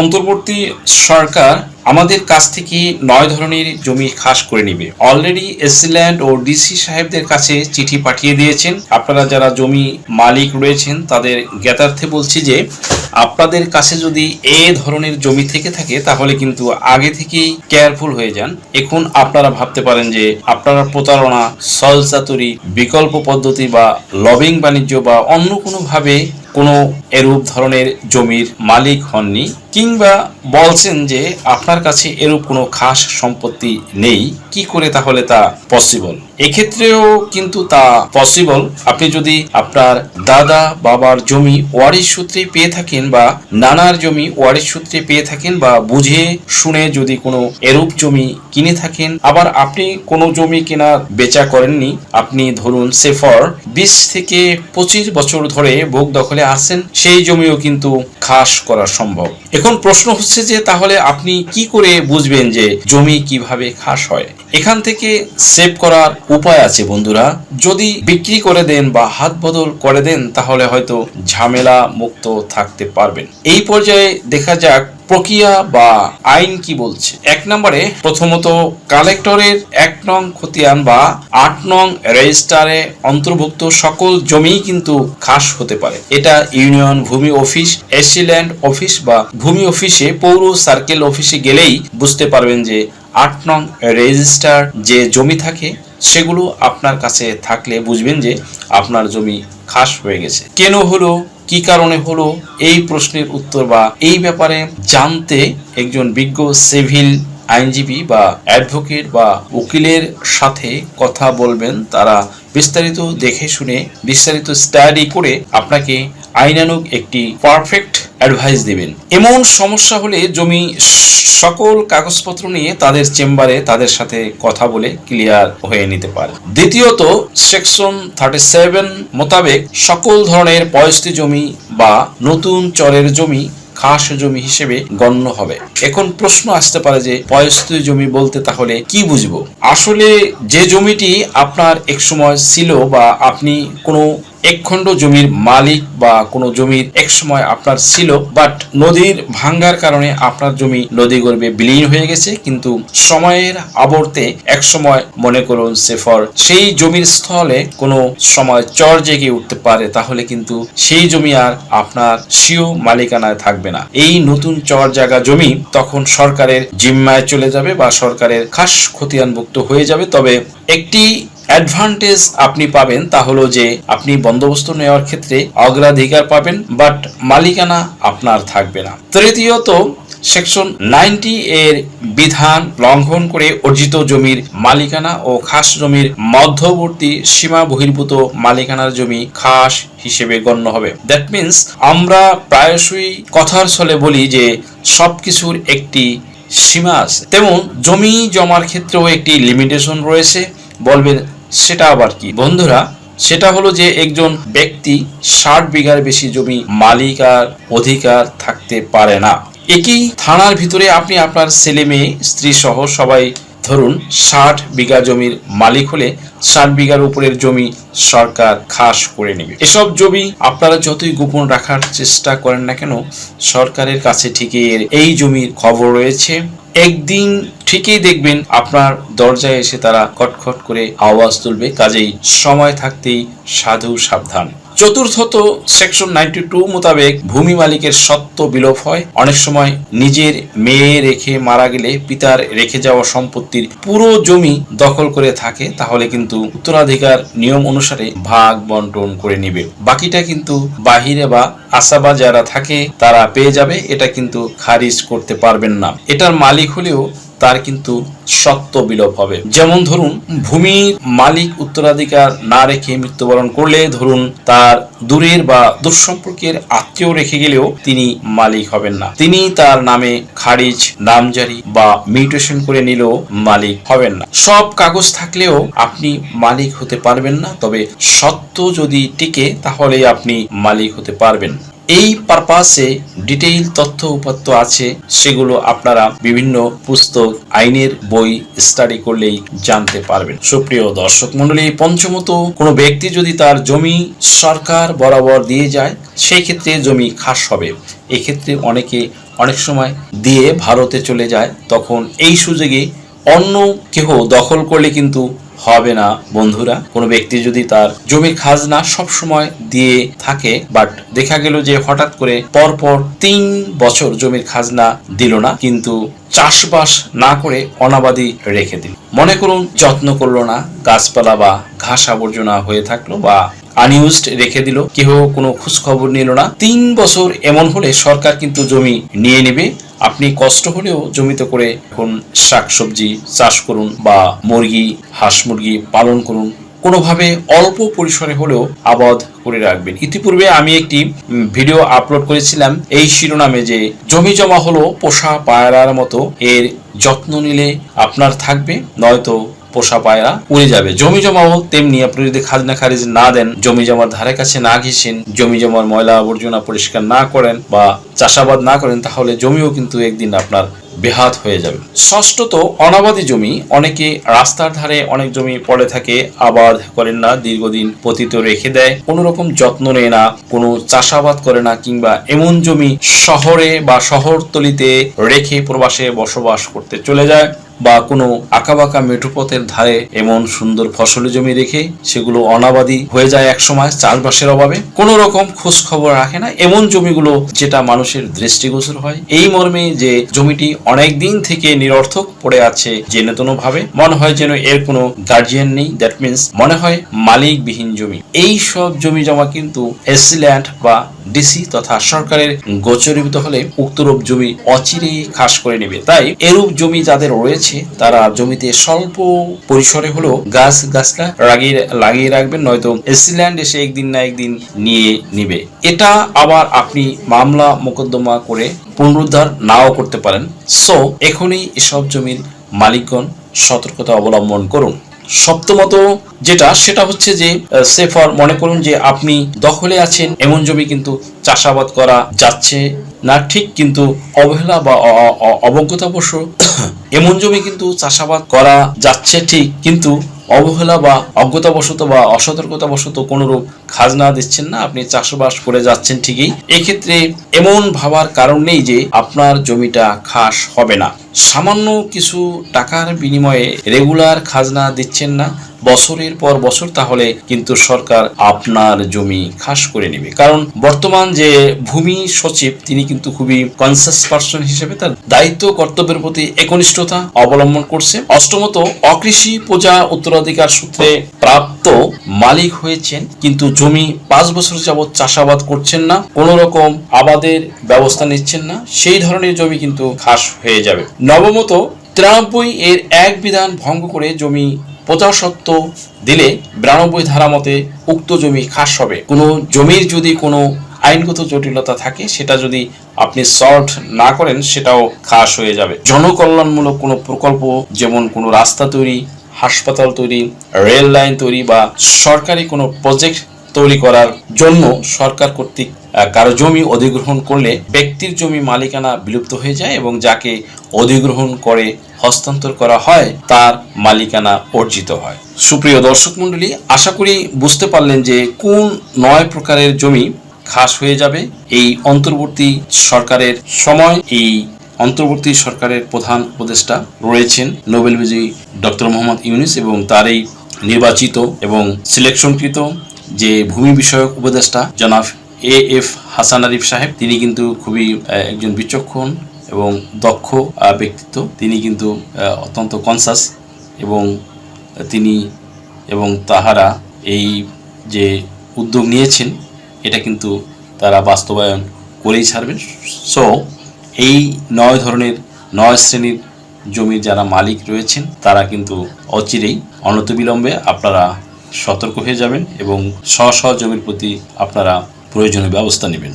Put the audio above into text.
অন্তর্বর্তী সরকার আমাদের কাছ থেকে নয় ধরনের জমি খাস করে নিবে। অলরেডি এসিল্যান্ড ও ডিসি সাহেবদের কাছে চিঠি পাঠিয়ে দিয়েছেন। আপনারা যারা জমি মালিক রয়েছেন, তাদের জ্ঞাতার্থে বলছি যে, আপনাদের কাছে যদি এ ধরনের জমি থেকে থাকে, তাহলে কিন্তু আগে থেকেই কেয়ারফুল হয়ে যান। এখন আপনারা ভাবতে পারেন যে, আপনারা প্রতারণা, সলচাতুরি, বিকল্প পদ্ধতি বা লবিং বাণিজ্য বা অন্য কোনোভাবে কোনো এরূপ ধরনের জমির মালিক হননি। কিংবা বলছেন যে আপনার কাছে এরূপ কোনো খাস সম্পত্তি নেই, কি করে তাহলে তা পসিবল এক্ষেত্রেও কিন্তু তা পসিবল আপনি যদি আপনার দাদা, বাবার জমি ওয়ারিশ সূত্রে পেয়ে থাকেন বা নানার জমি ওয়ারিশ সূত্রে পেয়ে থাকেন বা বুঝে শুনে যদি কোনো এরূপ জমি কিনে থাকেন, আবার আপনি কোনো জমি কেনার বেচা করেননি, আপনি ধরুন সেফর বিশ থেকে পঁচিশ বছর ধরে ভোগ দখলে আছেন, সেই জমিও কিন্তু খাস করা সম্ভব। এখন প্রশ্ন হচ্ছে যে তাহলে আপনি কি করে বুঝবেন যে জমি কীভাবে খাস হয়? এখান থেকে সেভ করার উপায় আছে বন্ধুরা। যদি বিক্রি করে দেন বা হাত বদল করে দেন, তাহলে হয়তো ঝামেলা মুক্ত থাকতে পারবেন। এই পর্যায়ে দেখা যাক প্রক্রিয়া বা আইন কি বলছে। এক নম্বরে প্রথমত কালেক্টরের এক নং খতিয়ান বা আট নং রেজিস্টারে অন্তর্ভুক্ত সকল জমি কিন্তু খাস হতে পারে। এটা ইউনিয়ন ভূমি অফিস এসিল্যান্ড অফিস বা ভূমি অফিসে পৌর সার্কেল অফিসে গেলেই বুঝতে পারবেন যে আট নং রেজিস্টার যে জমি থাকে, সেগুলো আপনার কাছে থাকলে বুঝবেন যে আপনার জমি খাস হয়ে গেছে। কেন হলো? কি কারণে হলো? এই প্রশ্নের উত্তর বা এই ব্যাপারে জানতে একজন বিজ্ঞ সিভিল আইনজীবী বা অ্যাডভোকেট বা উকিলের সাথে কথা বলবেন, তারা বিস্তারিত দেখে শুনে, বিস্তারিত স্টাডি করে আপনাকে আইনানুগ একটি পারফেক্ট অ্যাডভাইস দিবেন। এমন সমস্যা হলে জমি সকল কাগজপত্র নিয়ে তাদের চেম্বারে তাদের সাথে কথা বলে ক্লিয়ার হয়ে নিতে পারে। দ্বিতীয়ত, সেকশন থার্টি সেভেন মোতাবেক সকল ধরনের পয়স্তি জমি বা নতুন চরের জমি খাস জমি হিসেবে গণ্য হবে। এখন প্রশ্ন আসতে পারে যে, পয়স্তি জমি বলতে তাহলে কি বুঝব? আসলে যে জমিটি আপনার এক সময় ছিল বা আপনি কোনো একখণ্ড জমির মালিক বা কোনো জমির এক সময় আপনার ছিল বাট নদীর ভাঙ্গার কারণে আপনার জমি নদী গর্ভে বিলীন হয়ে গেছে, কিন্তু সময়ের আবর্তে এক সময় মনে করুন সেফর, সেই জমির স্থলে কোনো সময় চর জেগে উঠতে পারে, তাহলে কিন্তু সেই জমি আর আপনার স্বীয় মালিকানায় থাকবে না। এই নতুন চর জায়গা জমি তখন সরকারের জিম্মায় চলে যাবে বা সরকারের খাস খতিয়ানভুক্ত হয়ে যাবে, তবে একটি অ্যাডভান্টেজ আপনি পাবেন তা হলো যে আপনি বন্দোবস্ত নেওয়ার ক্ষেত্রে অগ্রাধিকার পাবেন বাট মালিকানা আপনার থাকবে না। তৃতীয়ত সেকশন নাইনটি এর বিধান লঙ্ঘন করে অর্জিত জমির মালিকানা ও খাস জমির মধ্যবর্তী সীমা বহির্ভূত মালিকানার জমি খাস হিসেবে গণ্য হবে। দ্যাট মিন্স আমরা প্রায়শই কথার ছলে বলি যে সবকিছুর একটি সীমা আছে। তেমন জমি জমার ক্ষেত্রেও একটি লিমিটেশন রয়েছে। বলবেন সেটা আবার কি? বন্ধুরা, সেটা হলো যে একজন ব্যক্তি ষাট বিঘার বেশি জমি মালিক আর অধিকার থাকতে পারে না। একই থানার ভিতরে আপনি আপনার ছেলে মেয়ে, স্ত্রী সহ সবাই ধরুন ষাট বিঘা জমির মালিক হলে ষাট বিঘার উপরের জমি সরকার খাস করে নেবে। এসব জমি আপনারা যতই গোপন রাখার চেষ্টা করেন না কেন, সরকারের কাছে ঠিকই এই জমির খবর রয়েছে। একদিন ঠিকই দেখবেন আপনার দরজায় এসে তারা খটখট করে আওয়াজ তুলবে, কাজেই সময় থাকতেই সাধু সাবধান। চতুর্থত সেকশন নাইনটি টু মোতাবেক ভূমি মালিকের সত্ত্ব বিলোপ হয়। অনেক সময় নিজের মেয়ে রেখে মারা গেলে পিতার রেখে যাওয়া সম্পত্তির পুরো জমি দখল করে থাকে, তাহলে কিন্তু উত্তরাধিকার নিয়ম অনুসারে ভাগ বন্টন করে নিবে। বাকিটা কিন্তু বাহিরে বা আশাবা যারা থাকে তারা পেয়ে যাবে, এটা কিন্তু খারিজ করতে পারবেন না। এটার মালিক হলেও তার কিন্তু সত্ত্ব বিলোপ হবে। যেমন ধরুন, ভূমির মালিক উত্তরাধিকার না রেখে মৃত্যুবরণ করলে ধরুন, তার দূরের বা দুঃসম্পর্কের আত্মীয় রেখে গেলেও তিনি মালিক হবেন না। তিনি তার নামে খারিজ, নামজারি বা মিউটেশন করে নিলেও মালিক হবেন না। সব কাগজ থাকলেও আপনি মালিক হতে পারবেন না, তবে সত্য যদি টিকে, তাহলে আপনি মালিক হতে পারবেন। এই পারপাসে ডিটেইল তথ্য উপাত্ত আছে, সেগুলো আপনারা বিভিন্ন পুস্তক, আইনের বই স্টাডি করলেই জানতে পারবেন। সুপ্রিয় দর্শক মন্ডলী পঞ্চমত, কোনো ব্যক্তি যদি তার জমি সরকার বরাবর দিয়ে যায়, সেই ক্ষেত্রে জমি খাস হবে। এক্ষেত্রে অনেকে অনেক সময় দিয়ে ভারতে চলে যায়, তখন এই সুযোগে অন্য কেহ দখল করলে কিন্তু হবে না, বন্ধুরা। কোনো ব্যক্তি যদি তার জমির খাজনা সব সময় দিয়ে থাকে বাট দেখা গেল যে হঠাৎ করে পরপর তিন বছর জমির খাজনা দিল না, কিন্তু চাষবাস না করে অনাবাদি রেখে দিল। মনে করুন, যত্ন করল না, গাছপালা বা ঘাস আবর্জনা হয়ে থাকল বা আনইউজড রেখে দিল কেউ কোনো খোঁজ খবর নিল না। তিন বছর এমন হলে সরকার কিন্তু জমি নিয়ে নেবে। আপনি কষ্ট হলেও জমিতে করে এখন শাকসবজি চাষ করুন বা মুরগি, হাঁস মুরগি পালন করুন, কোনোভাবে অল্প পরিসরে হলেও আবাদ করে রাখবেন। ইতিপূর্বে আমি একটি ভিডিও আপলোড করেছিলাম, এই শিরোনামে যে জমি জমা হলো পোষা পায়রার মতো, এর যত্ন নিলে আপনার থাকবে, নয়তো পোষা পায়রা উড়ে যাবে। জমি জমাও তেমনি আপনি যদি খাজনা খারিজ না দেন, জমি জমার ধারে কাছে না ঘেসেন জমি জমার ময়লা আবর্জনা পরিষ্কার না করেন বা চাষাবাদ না করেন, তাহলে জমিও কিন্তু একদিন আপনার বেহাত হয়ে যাবে। ষষ্ঠত, অনাবাদী জমি। অনেকে রাস্তার ধারে অনেক জমি পড়ে থাকে, আবাদ করেন না, দীর্ঘদিন পতিত রেখে দেয়। কোনো রকম যত্ন নেয় না, কোনো চাষাবাদ করে না কিংবা এমন জমি শহরে বা শহরতলিতে রেখে প্রবাসে বসবাস করতে চলে যায়। বা কোনো আঁকাবাঁকা মেঠোপথের ধারে এমন সুন্দর ফসলি জমি রেখে সেগুলো অনাবাদি হয়ে যায় একসময় চাষবাসের অভাবে, কোনো রকম খোঁজ খবর রাখে না এমন জমিগুলো যেটা মানুষের দৃষ্টিগোচর হয়। এই মর্মে যে জমিটি অনেক দিন থেকে নিরর্থক পড়ে আছে জেনে তেন ভাবে মনে হয় যেন এর কোনো গার্জিয়ান নেই। দ্যাট মিন্স মনে হয় মালিকবিহীন জমি। এই সব জমি জমা কিন্তু এসি ল্যান্ড বা ডিসি তথা সরকারের গোচরীভূত হলে উক্তরূপ জমি অচিরেই খাস করে নেবে। তাই এরূপ জমি যাদের রয়েছে, তারা জমিতে স্বল্প পরিসরে হলেও গাছ গাছটা লাগিয়ে লাগিয়ে রাখবেন, নয়তো এসি ল্যান্ড এসে একদিন না একদিন নিয়ে নিবে। এটা আবার আপনি মামলা মোকদ্দমা করে পুনরুদ্ধার নাও করতে পারেন। সো, এখনই এসব জমির মালিকগণ সতর্কতা অবলম্বন করুন। সপ্তমত যেটা, সেটা হচ্ছে যে সেফর, মনে করুন যে আপনি দখলে আছেন, এমন জমি কিন্তু চাষাবাদ করা যাচ্ছে না, ঠিক কিন্তু অবহেলা বা অবজ্ঞতাবশ এমন জমি কিন্তু চাষাবাদ করা যাচ্ছে, ঠিক কিন্তু অবহেলা বা অজ্ঞতাবশত বা অসতর্কতাবশত কোনোরূপ খাজনা দিচ্ছেন না, আপনি চাষবাস করে যাচ্ছেন ঠিকই। এক্ষেত্রে এমন ভাবার কারণ নেই যে আপনার জমিটা খাস হবে না। সামান্য কিছু টাকার বিনিময়ে রেগুলার খাজনা দিচ্ছেন না। বছরের পর বছর তাহলে কিন্তু সরকার আপনার জমি খাস করে নেবে। কারণ বর্তমান যে ভূমি সচিব, তিনি কিন্তু খুবই কনসাস পার্সন হিসেবে তার দায়িত্ব, কর্তব্যের প্রতি একনিষ্ঠতা অবলম্বন করছে। অষ্টমত, অকৃষি পূজা উত্তরাধিকার সূত্রে প্রাপ্ত মালিক হয়েছেন, কিন্তু জমি পাঁচ বছর যাবৎ চাষাবাদ করছেন না। কোন রকম আবাদের ব্যবস্থা নিচ্ছেন না। সেই ধরনের জমি কিন্তু খাস হয়ে যাবে। নবমত, তিরানব্বই এর এক বিধান ভঙ্গ করে জমি প্রজাসত্ব দিলে বিরানব্বই ধারা মতে উক্ত জমি খাস হবে। কোনো জমির যদি কোনো আইনগত জটিলতা থাকে, সেটা যদি আপনি সলভ না করেন, সেটাও খাস হয়ে যাবে। জনকল্যাণমূলক কোনো প্রকল্প, যেমন কোনো রাস্তা তৈরি, হাসপাতাল তৈরি, রেল লাইন তৈরি বা সরকারি কোনো প্রজেক্ট তৈরি করার জন্য সরকার কর্তৃক কারও জমি অধিগ্রহণ করলে ব্যক্তির জমি মালিকানা বিলুপ্ত হয়ে যায় এবং যাকে অধিগ্রহণ করে হস্তান্তর করা হয়, তার মালিকানা অর্জিত হয়। সুপ্রিয় দর্শক মণ্ডলী, আশা করি বুঝতে পারলেন যে কোন নয় প্রকারের জমি খাস হয়ে যাবে। এই অন্তর্বর্তী সরকারের সময় এই অন্তর্বর্তী সরকারের প্রধান উপদেষ্টা রয়েছেন নোবেল বিজয়ী ডক্টর মোহাম্মদ ইউনিস এবং তারই নির্বাচিত এবং সিলেকশনকৃত যে ভূমি বিষয়ক উপদেষ্টা জনাব এ এফ হাসান আরিফ সাহেব, তিনি কিন্তু খুবই একজন বিচক্ষণ এবং দক্ষ ব্যক্তিত্ব। তিনি কিন্তু অত্যন্ত কনসাস এবং তিনি এবং তাহারা এই যে উদ্যোগ নিয়েছেন, এটা কিন্তু তারা বাস্তবায়ন করেই ছাড়বেন। সো এই নয় ধরনের, নয় শ্রেণির জমির যারা মালিক রয়েছেন, তারা কিন্তু অচিরেই, অনতবিলম্বে আপনারা সতর্ক হয়ে যাবেন এবং স্ব স্ব জমির প্রতি আপনারা প্রয়োজনীয় ব্যবস্থা নেবেন।